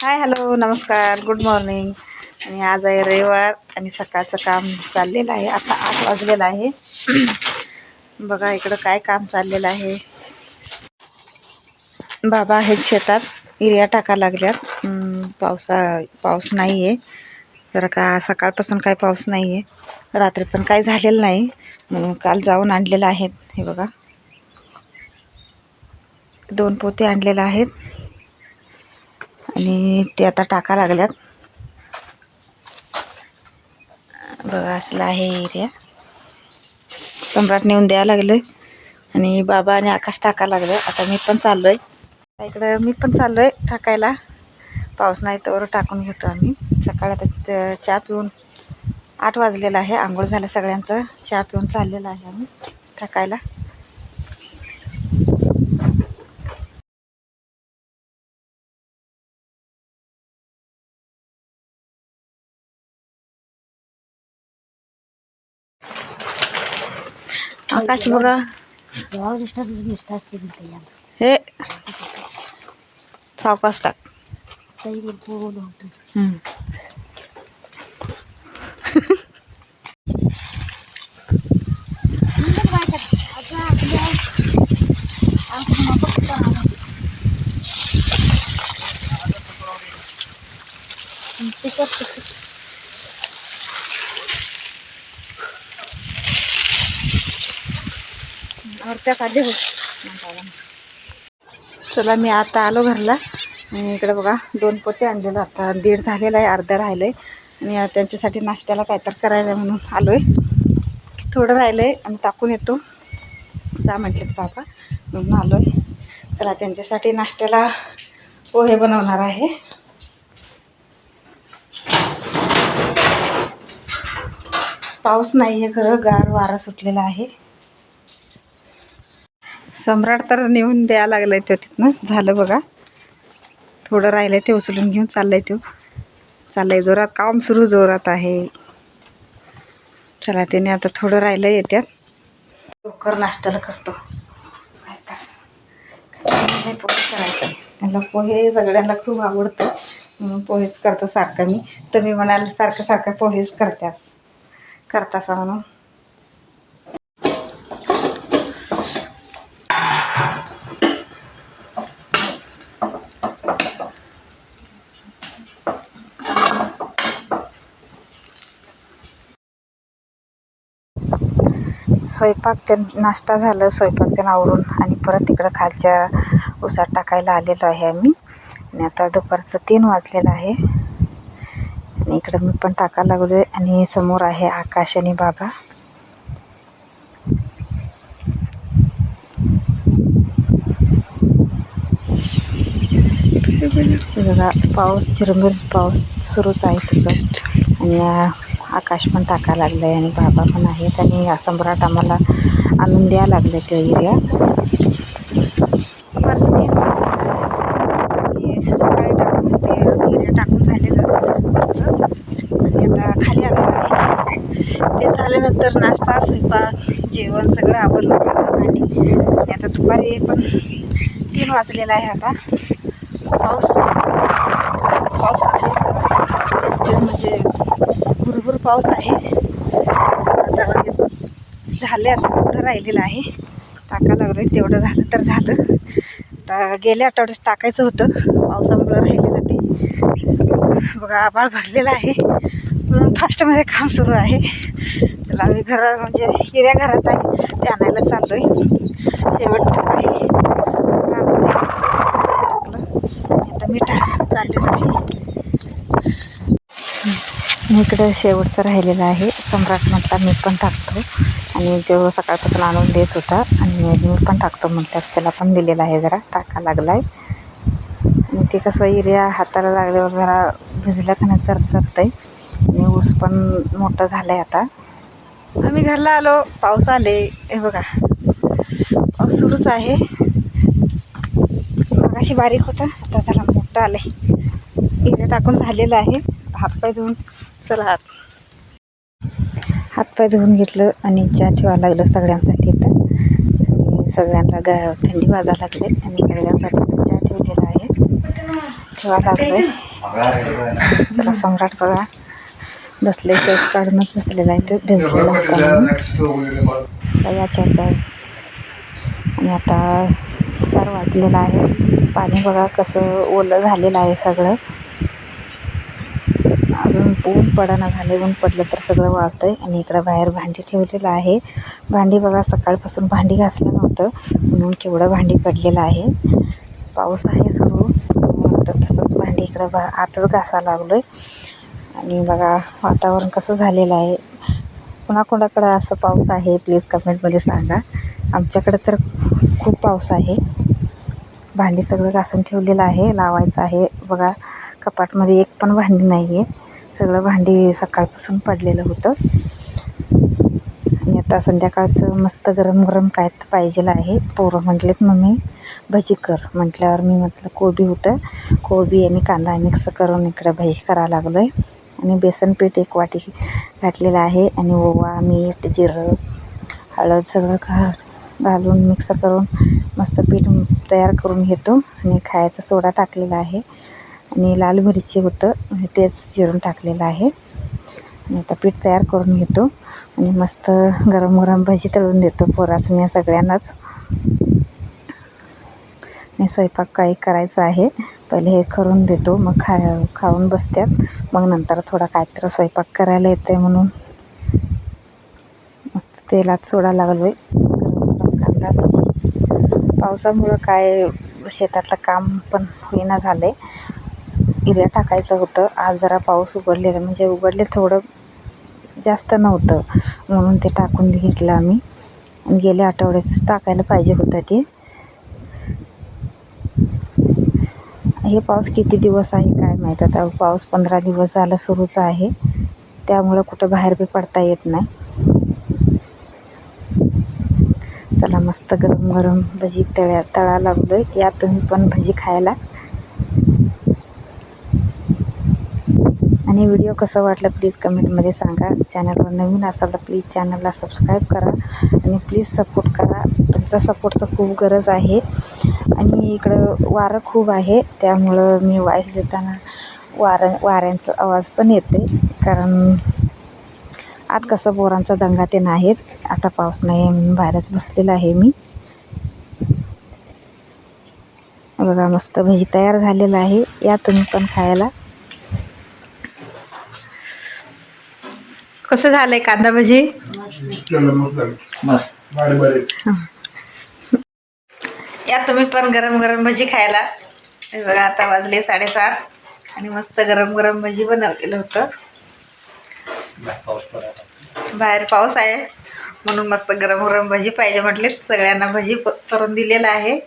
हाय hello नमस्कार good morning. आणि आज आहे रविवार आणि सकाळचं काम चाललेलं आहे. आता आठ वाजलेलं आहे. बघा इकडं काय काम चाललेलं आहे. बाबा आहेत शेतात युरिया टाका लागल्यात. पावसा पाऊस नाही आहे जरा का सकाळपासून काय पाऊस नाही आहे रात्री पण काय झालेलं नाही. म्हणून काल जाऊन आणलेलं आहेत. हे बघा. दोन पोते आणलेलं आहेत. आणि ते आता टाका लागल्यात. बघा असलं आहे एरिया. सम्राट नेऊन द्यायला लागलं आणि बाबा आणि आकाश टाका लागलं. आता मी पण चाललो आहे इकडं मी पण चाललो आहे टाकायला. पाऊस नाही तर टाकून घेतो आम्ही. सकाळी आता चहा पिऊन आठ वाजलेला आहे. आंघोळ झालं सगळ्यांचं. चहा पिऊन चाललेलं आहे आम्ही टाकायला. आकाश बघा हे सावकाश टाक हम्म. और त्या काढले हो चला मी आता आलो घरला. आणि इकडे बघा दोन पोते आणलेलं आता. दीड झालेलं आहे अर्धा राहिलं आहे आणि त्यांच्यासाठी नाश्त्याला काय तर करायला म्हणून आलो आहे थोडं राहिलं आहे आणि टाकून येतो. जा म्हटलेत बाबा म्हणून आलो आहे चला त्यांच्यासाठी नाश्त्याला पोहे बनवणार आहे. पाऊस नाही आहे खरं गार वारा सुटलेला आहे. सम्राट तर नेऊन द्यायला लागलाय तो तिथनं. झालं बघा. थोडं राहिलंय ते उचलून घेऊन चाललंय तो. चाललंय जोरात. काम सुरू जोरात आहे. चला त्याने आता थोडं राहिलं येत्यात लवकर नाश्त्याला करतो. पोहे करायचं त्याला पोहे सगळ्यांना खूप आवडतं. म्हणून पोहेच करतो सारखं मी. तर मी म्हणाल सारखं सारखं पोहेच करत्यास. करतासा म्हणून. स्वयंपाक ते नाश्ता झालं स्वयंपाक ते आवरून आणि परत तिकडं खालच्या उसात टाकायला आलेलो आहे आम्ही. आणि आता दुपारचं तीन वाजलेलं आहे. आणि इकडं मी पण टाकायला लागलो आहे आणि समोर आहे आकाश आणि बाबा. बघा पाऊस चिरंबूर पाऊस सुरूच आहे तिथं. आणि आकाश पण टाकायला लागलं आहे आणि बाबा पण आहेत आणि या सम्राट आम्हाला आणून द्यायला लागले त्या एरिया सकाळी टाकून ते एरिया टाकून झालेलं आणि आता खाली आलेलं आहे. ते झाल्यानंतर नाश्ता स्वयंपाक जेवण सगळं आवडलं आणि आता दुपारी पण तीन वाजलेला आहे आता. पाऊस. पाऊस आहे. म्हणजे पाऊस आहे. आता झाले आता थोडं राहिलेलं आहे. टाका लागलं तेवढं झालं तर झालं. आता गेल्या आठवड्यात टाकायचं होतं. पावसामुळं राहिलेलं ते. बघा आभाळ भरलेलं आहे. म्हणून फास्टमध्ये काम सुरू आहे. त्याला आम्ही घरा म्हणजे हिऱ्या घरात आहे. ते आणायला चाललो आहे. शेवट आहे. टाकलं. आता मी टा चाललेलं आहे. इकडं शेवटचं राहिलेलं आहे. सम्राट म्हटला मी पण टाकतो. आणि तो सकाळपासून आणून देत होता. आणि मी पण टाकतो म्हटलं त्याला पण दिलेला आहे जरा टाका लागला आहे आणि ते कसं एरिया हाताला लागल्यावर जरा भिजलं का नाही चरचरत आहे आणि ऊस पण मोठं झालं आहे आता. आम्ही घरला आलो. पाऊस आले. हे बघा. पाऊस सुरूच आहे. मगाशी बारीक होता. आता जरा मोठं आलं आहे एरिया टाकून झालेलं आहे. हातपाय धुवून चला हात. हातपाय धुवून घेतलं आणि चहा ठेवायला लागलं सगळ्यांसाठी तर आणि सगळ्यांना गा थंडी वाजा लागले. आणि सगळ्यांसाठी चहा ठेवलेला आहे. ठेवायला लागलं चला सम्राट बघा. बसले शेत काढूनच बसलेला आहे तो. भिजलेला होता याच्या काय आणि आता चार वाजलेला आहे. पाणी बघा कसं ओलं झालेलं आहे सगळं. अजून ऊन पडाना झाले ऊन पडलं तर सगळं वाळतं आहे आणि इकडं बाहेर भांडी ठेवलेलं आहे. भांडी बघा सकाळपासून भांडी घासलं नव्हतं म्हणून केवढं भांडी पडलेलं आहे. पाऊस आहे सुरू तर तसंच भांडी इकडं बा आतच घासायला लागलो आहे आणि बघा वातावरण कसं झालेलं आहे. कुणाकुणाकडं असं पाऊस आहे प्लीज कमेंटमध्ये सांगा. आमच्याकडे तर खूप पाऊस आहे. भांडी सगळं घासून ठेवलेलं आहे लावायचं आहे. बघा कपाटमध्ये एक पण भांडी नाही आहे सगळं भांडी सकाळपासून पडलेलं होतं. आणि आता संध्याकाळचं मस्त गरम गरम काय तर पाहिजेल आहे. पोरं म्हटलेत मम्मी भजी कर. म्हटल्यावर मी म्हटलं कोबी होतं. कोबी आणि कांदा मिक्स करून इकडं भजी करायला लागलो आहे आणि बेसन पीठ एक वाटी घातलेलं आहे आणि ओवा मीठ जिरं हळद सगळं घा घालून मिक्स करून मस्त पीठ तयार करून घेतो. आणि खायचा सोडा टाकलेला आहे. आणि लाल मिरची होतं तेच जिरून टाकलेलं आहे. आणि आता पीठ तयार करून घेतो आणि मस्त गरम गरम भजी तळून देतो पोरासने सगळ्यांनाच. आणि स्वयंपाक काही करायचा आहे पहिले हे करून देतो मग खा खाऊन बसतात मग नंतर थोडा काहीतरी स्वयंपाक करायला येते म्हणून. मस्त तेलात सोडा लागलो आहे गरम गरम कांदा पावसामुळं काय शेतातलं काम पण होईना झालं आहे युरिया टाकायचं होतं. आज जरा पाऊस उघडलेला म्हणजे उघडले थोडं जास्त नव्हतं. म्हणून ते टाकून घेतलं आम्ही. गेल्या आठवड्याचंच टाकायला पाहिजे होतं ते. हे पाऊस किती दिवस आहे काय माहीत? आता पाऊस पंधरा दिवस झाला सुरूच आहे. त्यामुळं कुठं बाहेर बी पडता येत नाही. चला मस्त गरम गरम भजी तळ्या तळा लागलो आहे या तुम्ही पण भजी खायला. आणि व्हिडिओ कसं वाटलं प्लीज कमेंटमध्ये सांगा. चॅनलवर नवीन असाल तर प्लीज चॅनलला सबस्क्राईब करा आणि प्लीज सपोर्ट करा. तुमचा सपोर्टचं खूप गरज आहे. आणि इकडं वारं खूप आहे त्यामुळं मी वाईस देताना वारं वाऱ्यांचा आवाज पण येते. कारण आत कसं बोरांचा दंगा ते नाहीत. आता पाऊस नाही आहे म्हणून बाहेरच बसलेला आहे मी. बघा मस्त भजी तयार झालेलं आहे. या तुम्ही पण खायला. कसं झालंय कांदा भजी या तुम्ही पण गरम गरम भजी खायला. हे बघा आता वाजले साडेसात आणि मस्त गरम गरम भजी बनवलेलं होतं. बाहेर पाऊस आहे म्हणून मस्त गरम गरम भजी पाहिजे म्हटले सगळ्यांना भजी करून दिलेलं आहे.